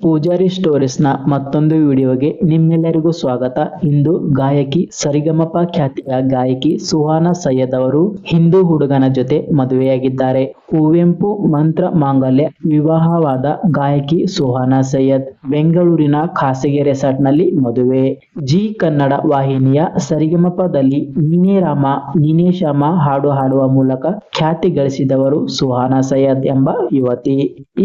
ಪೂಜಾರಿ ಸ್ಟೋರೀಸ್ನ ಮತ್ತೊಂದು ವಿಡಿಯೋಗೆ ನಿಮ್ಮೆಲ್ಲರಿಗೂ ಸ್ವಾಗತ. ಇಂದು ಗಾಯಕಿ ಸರಿಗಮಪ ಖ್ಯಾತಿಯ ಗಾಯಕಿ ಸುಹಾನ ಸೈಯದ್ ಅವರು ಹಿಂದೂ ಹುಡುಗನ ಜೊತೆ ಮದುವೆಯಾಗಿದ್ದಾರೆ. ಕುವೆಂಪು ಮಂತ್ರ ಮಾಂಗಲ್ಯ ವಿವಾಹವಾದ ಗಾಯಕಿ ಸುಹಾನ ಸೈಯದ್ ಬೆಂಗಳೂರಿನ ಖಾಸಗಿ ರೆಸಾರ್ಟ್ನಲ್ಲಿ ಮದುವೆ. ಜಿ ಕನ್ನಡ ವಾಹಿನಿಯ ಸರಿಗಮಪದಲ್ಲಿ ನೀನೇ ರಾಮ, ನೀನೇ ಶಾಮ ಹಾಡು ಹಾಡುವ ಮೂಲಕ ಖ್ಯಾತಿ ಗಳಿಸಿದವರು ಸುಹಾನ ಸೈಯದ್ ಎಂಬ ಯುವತಿ.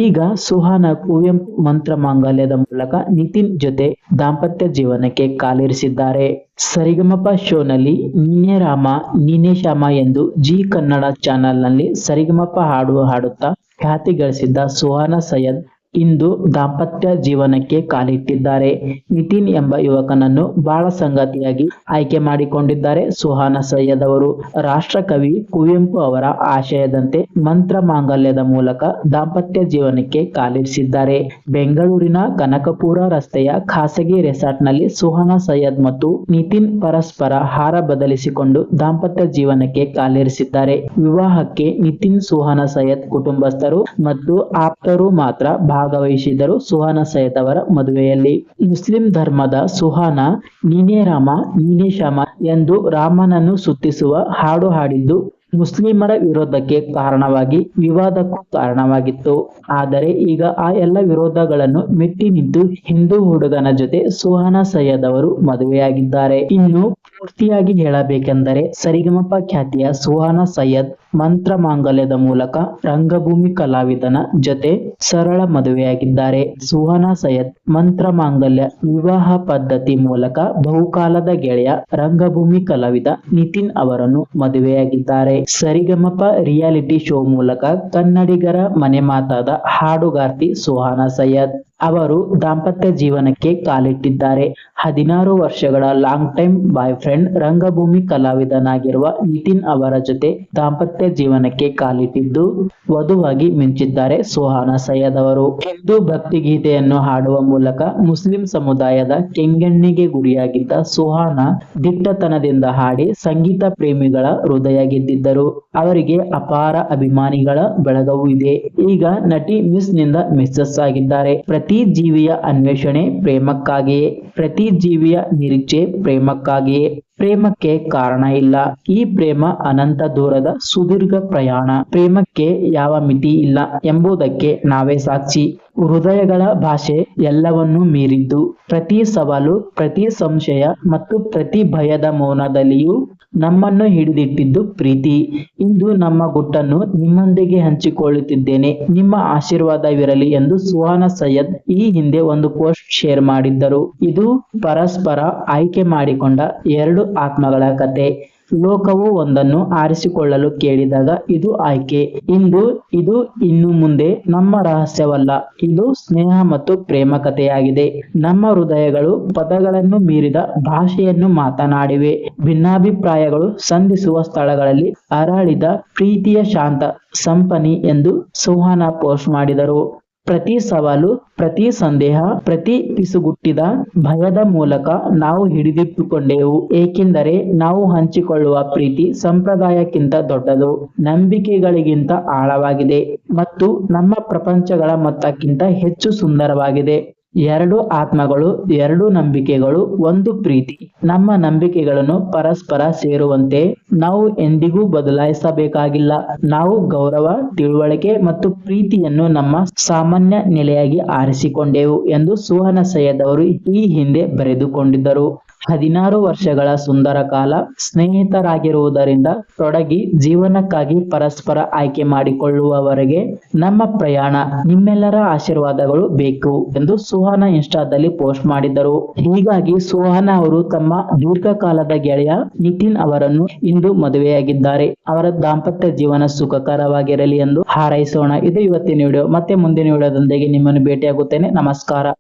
ಈಗ ಸುಹಾನ ಕುವೆಂಪು ಮಂತ್ರ ಮಾಂಗಲ್ಯದ ಮೂಲಕ ನಿತಿನ್ ಜೊತೆ ದಾಂಪತ್ಯ ಜೀವನಕ್ಕೆ ಕಾಲಿರಿಸಿದ್ದಾರೆ. ಸರಿಗಮಪ ಶೋನಲ್ಲಿ ನೀನೇ ರಾಮ, ನೀನೇ ಶ್ಯಾಮ ಎಂದು ಜಿ ಕನ್ನಡ ಚಾನೆಲ್ನಲ್ಲಿ ಸರಿಗಮಪ ಹಾಡು ಹಾಡುತ್ತಾ ಖ್ಯಾತಿ ಗಳಿಸಿದ್ದ ಸುಹಾನ ಸೈಯದ್ ಇಂದು ದಾಂಪತ್ಯ ಜೀವನಕ್ಕೆ ಕಾಲಿಟ್ಟಿದ್ದಾರೆ. ನಿತಿನ್ ಎಂಬ ಯುವಕನನ್ನು ಬಾಳ ಸಂಗತಿಯಾಗಿ ಆಯ್ಕೆ ಮಾಡಿಕೊಂಡಿದ್ದಾರೆ ಸುಹಾನ ಸೈಯದ್ ಅವರು ರಾಷ್ಟ್ರಕವಿ ಕುವೆಂಪು ಅವರ ಆಶಯದಂತೆ ಮಂತ್ರ ಮಾಂಗಲ್ಯದ ಮೂಲಕ ದಾಂಪತ್ಯ ಜೀವನಕ್ಕೆ ಕಾಲಿರಿಸಿದ್ದಾರೆ. ಬೆಂಗಳೂರಿನ ಕನಕಪುರ ರಸ್ತೆಯ ಖಾಸಗಿ ರೆಸಾರ್ಟ್ನಲ್ಲಿ ಸುಹಾನ ಸೈಯದ್ ಮತ್ತು ನಿತಿನ್ ಪರಸ್ಪರ ಹಾರ ಬದಲಿಸಿಕೊಂಡು ದಾಂಪತ್ಯ ಜೀವನಕ್ಕೆ ಕಾಲಿರಿಸಿದ್ದಾರೆ. ವಿವಾಹಕ್ಕೆ ನಿತಿನ್, ಸುಹಾನ ಸೈಯದ್ ಕುಟುಂಬಸ್ಥರು ಮತ್ತು ಆಪ್ತರು ಮಾತ್ರ ಭಾಗವಹಿಸಿದರು ಸುಹಾನ ಸೈಯದ್ ಅವರ ಮದುವೆಯಲ್ಲಿ ಮುಸ್ಲಿಂ ಧರ್ಮದ ಸುಹಾನ, ನೀನೇ ರಾಮ, ನೀನೇ ಶಾಮ ಎಂದು ರಾಮನನ್ನು ಸುತ್ತಿಸುವ ಹಾಡು ಹಾಡಿದ್ದು ಮುಸ್ಲಿಮರ ವಿರೋಧಕ್ಕೆ ಕಾರಣವಾಗಿ, ವಿವಾದಕ್ಕೂ ಕಾರಣವಾಗಿತ್ತು. ಆದರೆ ಈಗ ಆ ಎಲ್ಲ ವಿರೋಧಗಳನ್ನು ಮೆಟ್ಟಿ ನಿಂತು ಹಿಂದೂ ಹುಡುಗನ ಜೊತೆ ಸುಹಾನ ಸೈಯದ್ ಅವರು ಮದುವೆಯಾಗಿದ್ದಾರೆ. ಇನ್ನು ಪೂರ್ತಿಯಾಗಿ ಹೇಳಬೇಕೆಂದರೆ ಸರಿಗಮಪ ಖ್ಯಾತಿಯ ಸುಹಾನ ಸೈಯದ್ ಮಂತ್ರ ಮಾಂಗಲ್ಯದ ಮೂಲಕ ರಂಗಭೂಮಿ ಕಲಾವಿದನ ಜೊತೆ ಸರಳ ಮದುವೆಯಾಗಿದ್ದಾರೆ. ಸುಹಾನ ಸೈಯದ್ ಮಂತ್ರ ಮಾಂಗಲ್ಯ ವಿವಾಹ ಪದ್ಧತಿ ಮೂಲಕ ಬಹುಕಾಲದ ಗೆಳೆಯ ರಂಗಭೂಮಿ ಕಲಾವಿದ ನಿತಿನ್ ಅವರನ್ನು ಮದುವೆಯಾಗಿದ್ದಾರೆ. ಸರಿಗಮಪ ರಿಯಾಲಿಟಿ ಶೋ ಮೂಲಕ ಕನ್ನಡಿಗರ ಮನೆ ಮಾತಾದ ಹಾಡುಗಾರ್ತಿ ಸುಹಾನ ಸೈಯದ್. ಅವರು ದಾಂಪತ್ಯ ಜೀವನಕ್ಕೆ ಕಾಲಿಟ್ಟಿದ್ದಾರೆ. ಹದಿನಾರು ವರ್ಷಗಳ ಲಾಂಗ್ ಟೈಮ್ ಬಾಯ್ ಫ್ರೆಂಡ್ ರಂಗಭೂಮಿ ಕಲಾವಿದನಾಗಿರುವ ನಿತಿನ್ ಅವರ ಜೊತೆ ದಾಂಪತ್ಯ ಜೀವನಕ್ಕೆ ಕಾಲಿಟ್ಟಿದ್ದು ವಧುವಾಗಿ ಮಿಂಚಿದ್ದಾರೆ ಸುಹಾನ ಸೈಯದ್ ಅವರು. ಹಿಂದೂ ಭಕ್ತಿ ಗೀತೆಯನ್ನು ಹಾಡುವ ಮೂಲಕ ಮುಸ್ಲಿಂ ಸಮುದಾಯದ ಕೆಂಗಣ್ಣಿಗೆ ಗುರಿಯಾಗಿದ್ದ ಸುಹಾನ ದಿಟ್ಟತನದಿಂದ ಹಾಡಿ ಸಂಗೀತ ಪ್ರೇಮಿಗಳ ಹೃದಯ ಗೆದ್ದಿದ್ದರು. ಅವರಿಗೆ ಅಪಾರ ಅಭಿಮಾನಿಗಳ ಬಳಗವೂ ಇದೆ. ಈಗ ನಟಿ ಮಿಸ್ನಿಂದ ಮಿಸ್ಸಸ್ ಆಗಿದ್ದಾರೆ. ಪ್ರತಿ ಜೀವಿಯ ಅನ್ವೇಷಣೆ ಪ್ರೇಮಕ್ಕಾಗಿಯೇ ಪ್ರತಿ ಜೀವಿಯ ನಿರೀಕ್ಷೆ ಪ್ರೇಮಕ್ಕಾಗಿಯೇ. ಪ್ರೇಮಕ್ಕೆ ಕಾರಣ ಇಲ್ಲ. ಈ ಪ್ರೇಮ ಅನಂತ ದೂರದ ಸುದೀರ್ಘ ಪ್ರಯಾಣ. ಪ್ರೇಮಕ್ಕೆ ಯಾವ ಮಿತಿ ಇಲ್ಲ ಎಂಬುದಕ್ಕೆ ನಾವೇ ಸಾಕ್ಷಿ. ಹೃದಯಗಳ ಭಾಷೆ ಎಲ್ಲವನ್ನೂ ಮೀರಿದ್ದು, ಪ್ರತಿ ಸವಾಲು, ಪ್ರತಿ ಸಂಶಯ ಮತ್ತು ಪ್ರತಿ ಭಯದ ಮೌನದಲ್ಲಿಯೂ ನಮ್ಮನ್ನು ಹಿಡಿದಿಟ್ಟಿದ್ದು ಪ್ರೀತಿ. ಇಂದು ನಮ್ಮ ಗುಟ್ಟನ್ನು ನಿಮ್ಮೊಂದಿಗೆ ಹಂಚಿಕೊಳ್ಳುತ್ತಿದ್ದೇನೆ. ನಿಮ್ಮ ಆಶೀರ್ವಾದವಿರಲಿ ಎಂದು ಸುಹಾನ ಸೈಯದ್ ಈ ಹಿಂದೆ ಒಂದು ಪೋಸ್ಟ್ ಶೇರ್ ಮಾಡಿದ್ದರು. ಇದು ಪರಸ್ಪರ ಆಯ್ಕೆ ಮಾಡಿಕೊಂಡ ಎರಡು ಆತ್ಮಗಳ ಕತೆ. ಲೋಕವು ಒಂದನ್ನು ಆರಿಸಿಕೊಳ್ಳಲು ಕೇಳಿದಾಗ ಇದು ಆಯ್ಕೆ. ಇಂದು ಇದು ಇನ್ನು ಮುಂದೆ ನಮ್ಮ ರಹಸ್ಯವಲ್ಲ. ಇದು ಸ್ನೇಹ ಮತ್ತು ಪ್ರೇಮ ಕಥೆಯಾಗಿದೆ. ನಮ್ಮ ಹೃದಯಗಳು ಪದಗಳನ್ನು ಮೀರಿದ ಭಾಷೆಯನ್ನು ಮಾತನಾಡಿವೆ. ಭಿನ್ನಾಭಿಪ್ರಾಯಗಳು ಸಂಧಿಸುವ ಸ್ಥಳಗಳಲ್ಲಿ ಅರಳಿದ ಪ್ರೀತಿಯ ಶಾಂತ, ಸಂಪನಿ ಎಂದು ಸುಹಾನ ಪೋಸ್ಟ್ ಮಾಡಿದರು. ಪ್ರತಿ ಸವಾಲು, ಪ್ರತಿ ಸಂದೇಹ, ಪ್ರತಿ ಪಿಸುಗುಟ್ಟಿದ ಭಯದ ಮೂಲಕ ನಾವು ಹಿಡಿದಿಟ್ಟುಕೊಂಡೆವು. ಏಕೆಂದರೆ ನಾವು ಹಂಚಿಕೊಳ್ಳುವ ಪ್ರೀತಿ ಸಂಪ್ರದಾಯಕ್ಕಿಂತ ದೊಡ್ಡದು, ನಂಬಿಕೆಗಳಿಗಿಂತ ಆಳವಾಗಿದೆ ಮತ್ತು ನಮ್ಮ ಪ್ರಪಂಚಗಳ ಮೊತ್ತಕ್ಕಿಂತ ಹೆಚ್ಚು ಸುಂದರವಾಗಿದೆ. ಎರಡು ಆತ್ಮಗಳು, ಎರಡು ನಂಬಿಕೆಗಳು, ಒಂದು ಪ್ರೀತಿ. ನಮ್ಮ ನಂಬಿಕೆಗಳನ್ನು ಪರಸ್ಪರ ಸೇರುವಂತೆ ನಾವು ಎಂದಿಗೂ ಬದಲಾಯಿಸಬೇಕಾಗಿಲ್ಲ. ನಾವು ಗೌರವ, ತಿಳುವಳಿಕೆ ಮತ್ತು ಪ್ರೀತಿಯನ್ನು ನಮ್ಮ ಸಾಮಾನ್ಯ ನೆಲೆಯಾಗಿ ಆರಿಸಿಕೊಂಡೆವು ಎಂದು ಸುಹನ ಸೈಯದ್ ಅವರು ಈ ಹಿಂದೆ ಬರೆದುಕೊಂಡಿದ್ದರು. ಹದಿನಾರು ವರ್ಷಗಳ ಸುಂದರ ಕಾಲ ಸ್ನೇಹಿತರಾಗಿರುವುದರಿಂದ ತೊಡಗಿ ಜೀವನಕ್ಕಾಗಿ ಪರಸ್ಪರ ಆಯ್ಕೆ ಮಾಡಿಕೊಳ್ಳುವವರೆಗೆ ನಮ್ಮ ಪ್ರಯಾಣ ನಿಮ್ಮೆಲ್ಲರ ಆಶೀರ್ವಾದಗಳು ಬೇಕು ಎಂದು ಸುಹಾನ ಇನ್ಸ್ಟಾದಲ್ಲಿ ಪೋಸ್ಟ್ ಮಾಡಿದ್ದರು. ಹೀಗಾಗಿ ಸುಹಾನ ಅವರು ತಮ್ಮ ದೀರ್ಘಕಾಲದ ಗೆಳೆಯ ನಿತಿನ್ ಅವರನ್ನು ಇಂದು ಮದುವೆಯಾಗಿದ್ದಾರೆ. ಅವರ ದಾಂಪತ್ಯ ಜೀವನ ಸುಖಕರವಾಗಿರಲಿ ಎಂದು ಹಾರೈಸೋಣ. ಇದು ಇವತ್ತಿನ ವಿಡಿಯೋ. ಮತ್ತೆ ಮುಂದಿನ ವಿಡಿಯೋದೊಂದಿಗೆ ನಿಮ್ಮನ್ನು ಭೇಟಿಯಾಗುತ್ತೇನೆ. ನಮಸ್ಕಾರ.